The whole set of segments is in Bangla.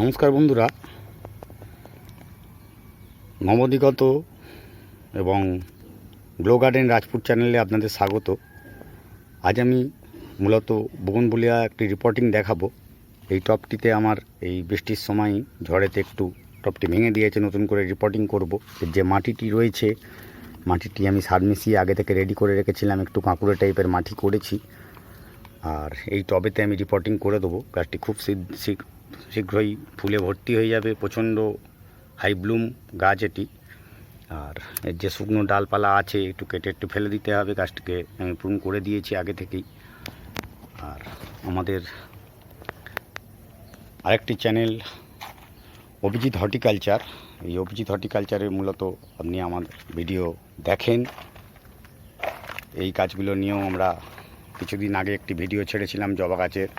নমস্কার বন্ধুরা। নবদিগত এবং গ্লো গার্ডেন রাজপুর চ্যানেলে আপনাদের স্বাগত। আজ আমি মূলত বগনবুলিয়া একটি রিপোর্টিং দেখাবো। এই টপটিতে আমার এই বৃষ্টির সময় ঝড়েতে একটু টপটি ভেঙে দিয়েছে, নতুন করে রিপোর্টিং করব। যে মাটিটি রয়েছে, মাটিটি আমি সার মিশিয়ে আগে থেকে রেডি করে রেখেছিলাম, একটু কাঁকুড়ে টাইপের মাটি করেছি। আর এই টবেতে আমি রিপোর্টিং করে দেবো। গাছটি খুব শীঘ্রই ফুলে ভর্তি হয়ে যাবে, প্রচণ্ড হাই ব্লুম গাছ এটি। আর এর যে শুকনো ডালপালা আছে, একটু কেটে একটু ফেলে দিতে হবে, গাছটিকে আমি পূরণ করে দিয়েছি আগে থেকেই। আর আমাদের আরেকটি চ্যানেল অভিজিৎ হর্টিকালচার। এই অভিজিৎ হর্টিকালচারে মূলত আপনি আমার ভিডিও দেখেন। এই কাজগুলো নিয়েও আমরা কিছুদিন আগে একটি ভিডিও ছেড়েছিলাম জবা গাছের।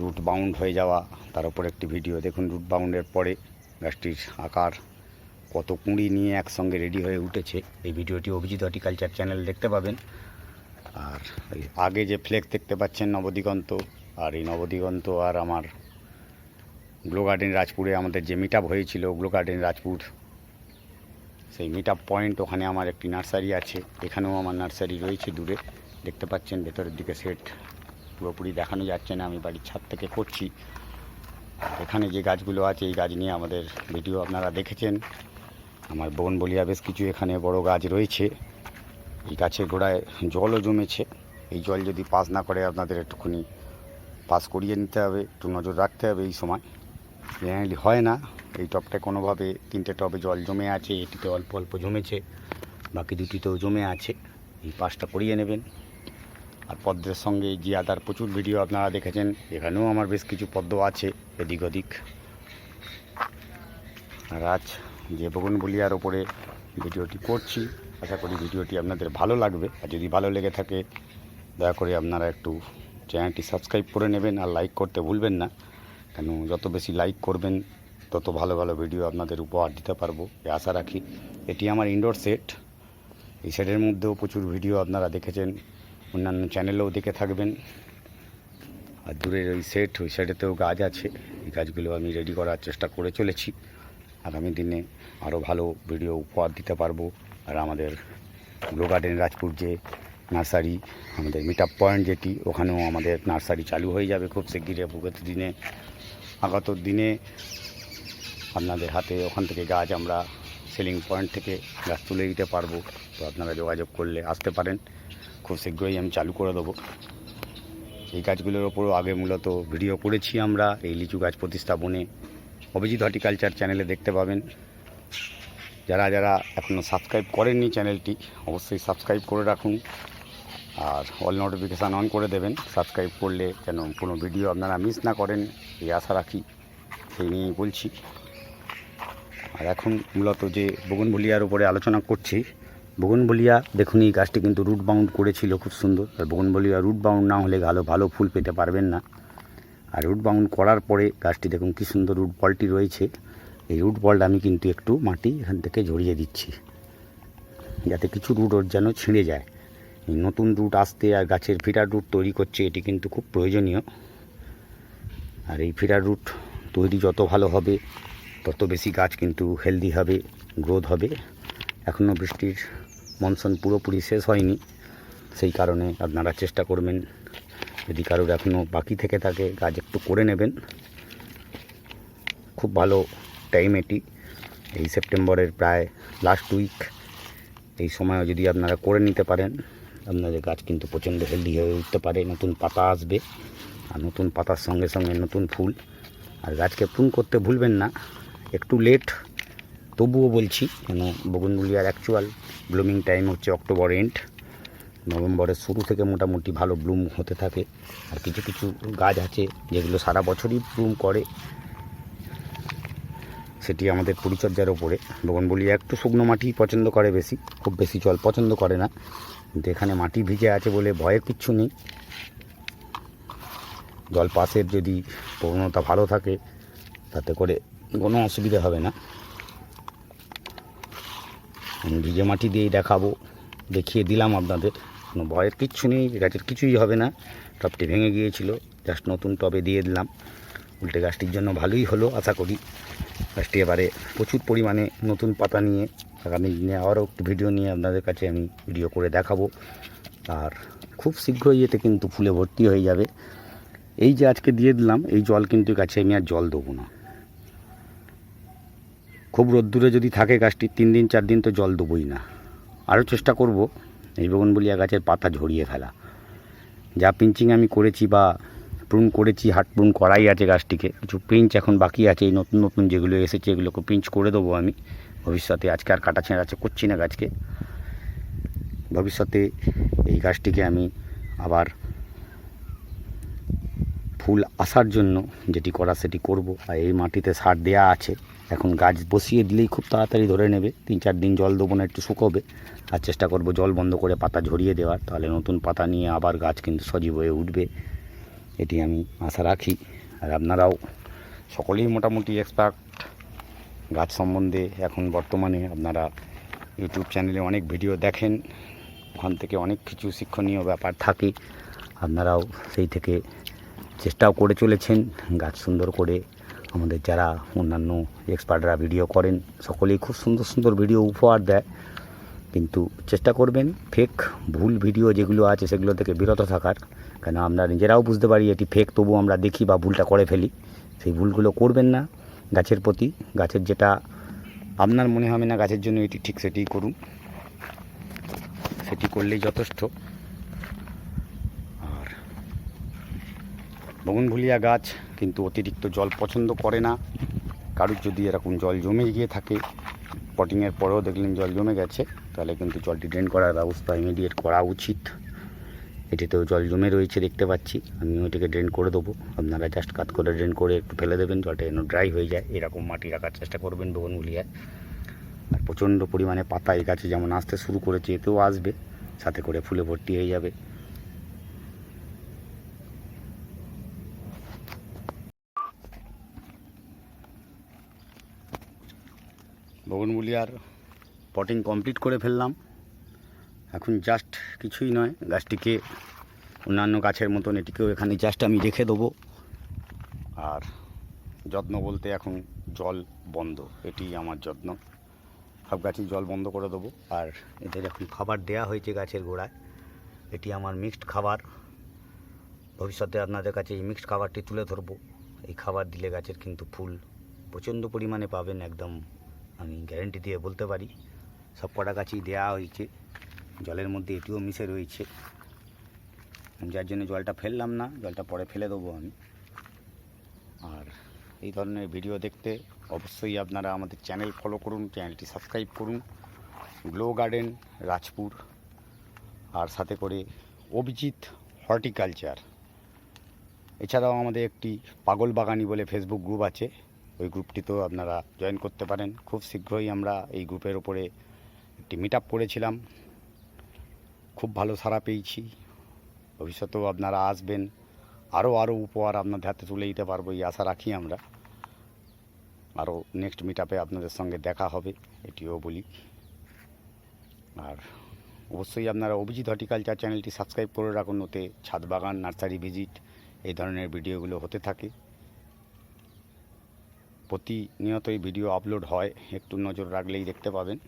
রুট বাউন্ড হয়ে যাওয়া, তার উপর একটি ভিডিও দেখুন রুট বাউন্ডের পরে গাছটির আকার কত কুঁড়ি নিয়ে একসঙ্গে রেডি হয়ে উঠেছে। এই ভিডিওটি অভিজিৎ হর্টিকালচার চ্যানেল দেখতে পাবেন। আর আগে যে ফ্লেক্স দেখতে পাচ্ছেন নবদিগন্ত, আর এই নবদিগন্ত আর আমার গ্লো গার্ডেন রাজপুরে আমাদের যে মিট হয়েছিল গ্লো গার্ডেন রাজপুর, সেই মিট পয়েন্ট ওখানে আমার একটি নার্সারি আছে। এখানেও আমার নার্সারি রয়েছে দূরে। দেখতে পাচ্ছেন, ভেতরের দিকে সেট পুরোপুরি দেখানো যাচ্ছে না, আমি বাড়ির ছাদ থেকে করছি। এখানে যে গাছগুলো আছে, এই গাছ নিয়ে আমাদের ভিডিও আপনারা দেখেছেন। আমার বোন বলিয়া বেশ কিছু এখানে বড় গাছ রয়েছে। এই গাছের গোড়ায় জলও জমেছে। এই জল যদি পাস না করে আপনাদের একটুখানি পাস করিয়ে নিতে হবে, একটু নজর রাখতে হবে এই সময়। জেনারেলি হয় না, এই টবটা কোনোভাবে তিনটে টবে জল জমে আছে, এটিতে অল্প অল্প জমেছে, বাকি দুটিতেও জমে আছে। এই পাসটা করিয়ে নেবেন। আর পদ্মের সঙ্গে জিয়াদার প্রচুর ভিডিও আপনারা দেখেছেন। এখানেও আমার বেশ কিছু পদ্ম আছে এদিক ওদিক। আর আজ যে বগুনবুলিয়ার ওপরে ভিডিওটি করছি, আশা করি ভিডিওটি আপনাদের ভালো লাগবে। আর যদি ভালো লেগে থাকে, দয়া করে আপনারা একটু চ্যানেলটি সাবস্ক্রাইব করে নেবেন আর লাইক করতে ভুলবেন না। কেন, যত বেশি লাইক করবেন, তত ভালো ভালো ভিডিও আপনাদের উপহার দিতে পারব। এ আশা রাখি, এটি আমার ইনডোর সেট। এই সেটের মধ্যেও প্রচুর ভিডিও আপনারা দেখেছেন। অন্যান্য চ্যানেলেও দেখে থাকবেন। আর দূরের ওই সেট ওই সাইডেতেও গাছ আছে। এই গাছগুলো আমি রেডি করার চেষ্টা করে চলেছি। আগামী দিনে আরও ভালো ভিডিও উপহার দিতে পারব। আর আমাদের গ্লো গার্ডেন রাজপুর যে নার্সারি, আমাদের মিট আপ পয়েন্ট যেটি, ওখানেও আমাদের নার্সারি চালু হয়ে যাবে খুব শিগগিরই বিগত দিনে। আগত দিনে আপনাদের হাতে ওখান থেকে গাছ আমরা সেলিং পয়েন্ট থেকে গাছ তুলে দিতে পারব। তো আপনারা যোগাযোগ করলে আসতে পারেন। খুব শীঘ্রই আমি চালু করে দেবো। এই গাছগুলোর ওপরও আগে মূলত ভিডিও করেছি আমরা, এই লিচু গাছ প্রতিস্থাপনে। অভিজিৎ হর্টিকালচার চ্যানেলে দেখতে পাবেন। যারা যারা এখনও সাবস্ক্রাইব করেননি চ্যানেলটি, অবশ্যই সাবস্ক্রাইব করে রাখুন। আর অল নোটিফিকেশান অন করে দেবেন। সাবস্ক্রাইব করলে যেন কোনো ভিডিও আপনারা মিস না করেন, এই আশা রাখি। সেই নিয়েই বলছি। আর এখন মূলত যে বগুনবলিয়ার উপরে আলোচনা করছি বগুনবলিয়া, দেখুন এই গাছটি কিন্তু রুট বাউন্ড করেছিল, খুব সুন্দর। আর বগুনবলিয়া রুট বাউন্ড না হলে ভালো ভালো ফুল পেতে পারবেন না। আর রুট বাউন্ড করার পরে গাছটি দেখুন কী সুন্দর রুট বলটি রয়েছে। এই রুট বলটা আমি কিন্তু একটু মাটি এখান থেকে ঝরিয়ে দিচ্ছি। যাতে কিছু রুট ওর যেন ছিঁড়ে যায়। এই নতুন রুট আসতে আর গাছের ফিটার রুট তৈরি করছে, এটি কিন্তু খুব প্রয়োজনীয়। আর এই ফিটার রুট তৈরি যত ভালো হবে, তত বেশি গাছ কিন্তু হেলদি হবে গ্রোথ হবে। এখনও বৃষ্টির মনসুন পুরোপুরি শেষ হয়নি। সেই কারণে আপনারা চেষ্টা করবেন, যদি কারোর এখনও বাকি থেকে থাকে, কাজ একটু করে নেবেন। খুব ভালো টাইম এটি। এই সেপ্টেম্বরের প্রায় লাস্ট উইক এই সময়ও যদি আপনারা করে নিতে পারেন, আপনাদের গাছ কিন্তু প্রচণ্ড হেলদি হয়ে উঠতে পারে। নতুন পাতা আসবে, আর নতুন পাতার সঙ্গে সঙ্গে নতুন ফুল। আর গাছকে প্রুন করতে ভুলবেন না, একটু লেট তবুও বলছি কেন বগুনগুলিয়ার অ্যাকচুয়াল ব্লুমিং টাইম হচ্ছে অক্টোবর এন্ড নভেম্বরের শুরু থেকে মোটামুটি ভালো ব্লুম হতে থাকে। আর কিছু কিছু গাছ আছে যেগুলো সারা বছরই ব্লুম করে। সেটি আমাদের পরিচর্যার ওপরে। বগনবলিয়া একটু শুকনো মাটি পছন্দ করে বেশি, খুব বেশি জল পছন্দ করে না। কিন্তু এখানে মাটি ভিজে আছে বলে ভয়ের কিচ্ছু নেই। জল পাসের যদি প্রবণতা ভালো থাকে, তাতে করে কোনো অসুবিধা হবে না। আমি ভিজে মাটি দিয়েই দেখাবো। দেখিয়ে দিলাম আপনাদের। কোনো ভয়ের কিচ্ছু নেই, গাছের কিছুই হবে না। টবটি ভেঙে গিয়েছিল, জাস্ট নতুন টবে দিয়ে দিলাম। উল্টে গাছটির জন্য ভালোই হলো, আশা করি। গাছটি এবারে প্রচুর পরিমাণে নতুন পাতা নিয়ে, আগামী দিনে আবারও একটু ভিডিও নিয়ে আপনাদের কাছে আমি ভিডিও করে দেখাবো। আর খুব শীঘ্রই এতে কিন্তু ফুলে ভর্তি হয়ে যাবে। এই যে আজকে দিয়ে দিলাম, এই জল কিন্তু গাছে আমি আর জল দেবো না। খুব রোদ্দুরে যদি থাকে গাছটি, তিন দিন, চার দিন তো জল দেবোই না। আরও চেষ্টা করব, এই বগনবলিয়া গাছের পাতা ঝরিয়ে ফেলা। যা পিঞ্চিং আমি করেছি বা প্রুন করেছি, হাট প্রুন করাই আছে গাছটিকে। কিছু পিঞ্চ এখন বাকি আছে, এই নতুন নতুন যেগুলো এসেছে, এগুলোকে পিঞ্চ করে দেবো আমি। ভবিষ্যতে আজকে আর কাটা ছেঁড়া আছে, করছি না গাছকে। ভবিষ্যতে এই গাছটিকে আমি আবার ফুল আসার জন্য যেটি করা সেটি করব আর এই মাটিতে সার দেয়া আছে। এখন গাছ বসিয়ে দিলেই খুব তাড়াতাড়ি ধরে নেবে। তিন চার দিন জল দেবো না, একটু শুকোবে। আর চেষ্টা করব জল বন্ধ করে পাতা ঝরিয়ে দেওয়ার। তাহলে নতুন পাতা নিয়ে আবার গাছ কিন্তু সজীব হয়ে উঠবে। এটি আমি আশা রাখি। আর আপনারাও সকলেই মোটামুটি এক্সপার্ট গাছ সম্বন্ধে এখন বর্তমানে আপনারা ইউটিউব চ্যানেলে অনেক ভিডিও দেখেন। ওখান থেকে অনেক কিছু শিক্ষণীয় ব্যাপার থাকে। আপনারাও সেই থেকে চেষ্টাও করে চলেছেন, গাছ সুন্দর করে আমাদের যারা অন্যান্য এক্সপার্টরা ভিডিও করেন, সকলেই খুব সুন্দর সুন্দর ভিডিও উপহার দেয়। কিন্তু চেষ্টা করবেন ফেক ভুল ভিডিও যেগুলো আছে সেগুলো থেকে বিরত থাকার। কেন আমরা নিজেরাও বুঝতে পারি এটি ফেক তবু আমরা দেখি বা ভুলটা করে ফেলি। সেই ভুলগুলো করবেন না গাছের প্রতি। গাছের যেটা আপনার মনে হবে না গাছের জন্য এটি ঠিক সেটিই করুন। সেটি করলেই যথেষ্ট। বগনভুলিয়া গাছ, কিন্তু অতিরিক্ত জল পছন্দ করে না। কারুর যদি এরকম জল জমে গিয়ে থাকে পটিংয়ের পরেও দেখলেন জল জমে গেছে, তাহলে কিন্তু জলটি ড্রেন করার ব্যবস্থা ইমিডিয়েট করা উচিত। এটিতেও জল জমে রয়েছে দেখতে পাচ্ছি আমি ওইটাকে ড্রেন করে দেবো। আপনারা জাস্ট কাত করে ড্রেন করে একটু ফেলে দেবেন, জলটা যেন ড্রাই হয়ে যায়, এরকম মাটি রাখার চেষ্টা করবেন বগনভুলিয়ায়। আর প্রচণ্ড পরিমাণে পাতা এই গাছে যেমন আসতে শুরু করেছে, এতেও আসবে, সাথে করে ফুলে ভর্তি হয়ে যাবে। বগনমূলিয়ার পটিং কমপ্লিট করে ফেললাম। এখন জাস্ট কিছুই নয়, গাছটিকে অন্যান্য গাছের মতন এটিকেও এখানে জাস্ট আমি রেখে দেবো। আর যত্ন বলতে এখন জল বন্ধ, এটি আমার যত্ন। সব গাছেই জল বন্ধ করে দেবো। আর এদের এখন খাবার দেয়া হয়েছে গাছের গোড়ায়। এটি আমার মিক্সড খাবার। ভবিষ্যতে আপনাদের কাছে এই মিক্সড খাবারটি তুলে ধরবো। এই খাবার দিলে গাছের কিন্তু ফুল প্রচণ্ড পরিমাণে পাবেন একদম আমি গ্যারেন্টি দিয়ে বলতে পারি, সব কটা গাছই দেওয়া হয়েছে, জলের মধ্যে এটিও মিশে রয়েছে। যার জন্য জলটা ফেললাম না, জলটা পরে ফেলে দেবো আমি। আর এই ধরনের ভিডিও দেখতে অবশ্যই আপনারা আমাদের চ্যানেল ফলো করুন চ্যানেলটি সাবস্ক্রাইব করুন। গ্লো গার্ডেন রাজপুর আর সাথে করে অভিজিৎ হর্টিকালচার এছাড়াও আমাদের একটি পাগল বাগানি বলে ফেসবুক গ্রুপ আছে। ওই গ্রুপটিতেও আপনারা জয়েন করতে পারেন। খুব শীঘ্রই আমরা এই গ্রুপের ওপরে একটি মিট আপ করেছিলাম। খুব ভালো সাড়া পেয়েছি। ভবিষ্যতেও আপনারা আসবেন। আরও আরও উপহার আপনাদের হাতে তুলে দিতে পারব এই আশা রাখি আমরা। আরও নেক্সট মিট আপে আপনাদের সঙ্গে দেখা হবে, এটিও বলি। আর অবশ্যই আপনারা অভিজিৎ হর্টিকালচার চ্যানেলটি সাবস্ক্রাইব করে রাখুন, ওতে ছাদ বাগান নার্সারি ভিজিট এই ধরনের ভিডিওগুলো হতে থাকে। প্রতিনিয়তই ভিডিও আপলোড হয়, একটু নজর রাখলেই দেখতে পাবেন।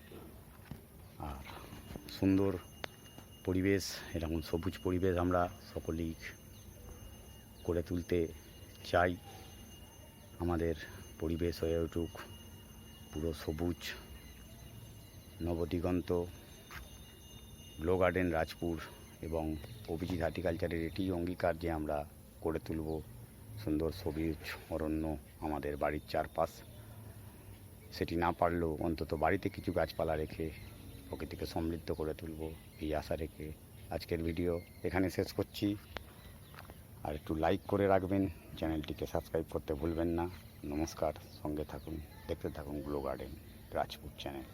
আর সুন্দর পরিবেশ, এরকম সবুজ পরিবেশ আমরা সকলেই করে তুলতে চাই। আমাদের পরিবেশ হয়ে উঠুক, পুরো সবুজ। নবদিগন্ত গ্লো গার্ডেন রাজপুর এবং অভিজিৎ হার্টিকালচারের এটি অঙ্গীকার যে আমরা করে তুলব। সুন্দর সবুজ অরণ্য আমাদের বাড়ির চারপাশ। সেটি না পারলেও অন্তত বাড়িতে কিছু গাছপালা রেখে, প্রকৃতিকে সমৃদ্ধ করে তুলব এই আশা রেখে আজকের ভিডিও এখানে শেষ করছি। আর একটু লাইক করে রাখবেন, চ্যানেলটিকে সাবস্ক্রাইব করতে ভুলবেন না। নমস্কার, সঙ্গে থাকুন, দেখতে থাকুন গ্লো গার্ডেন রাজপুর চ্যানেল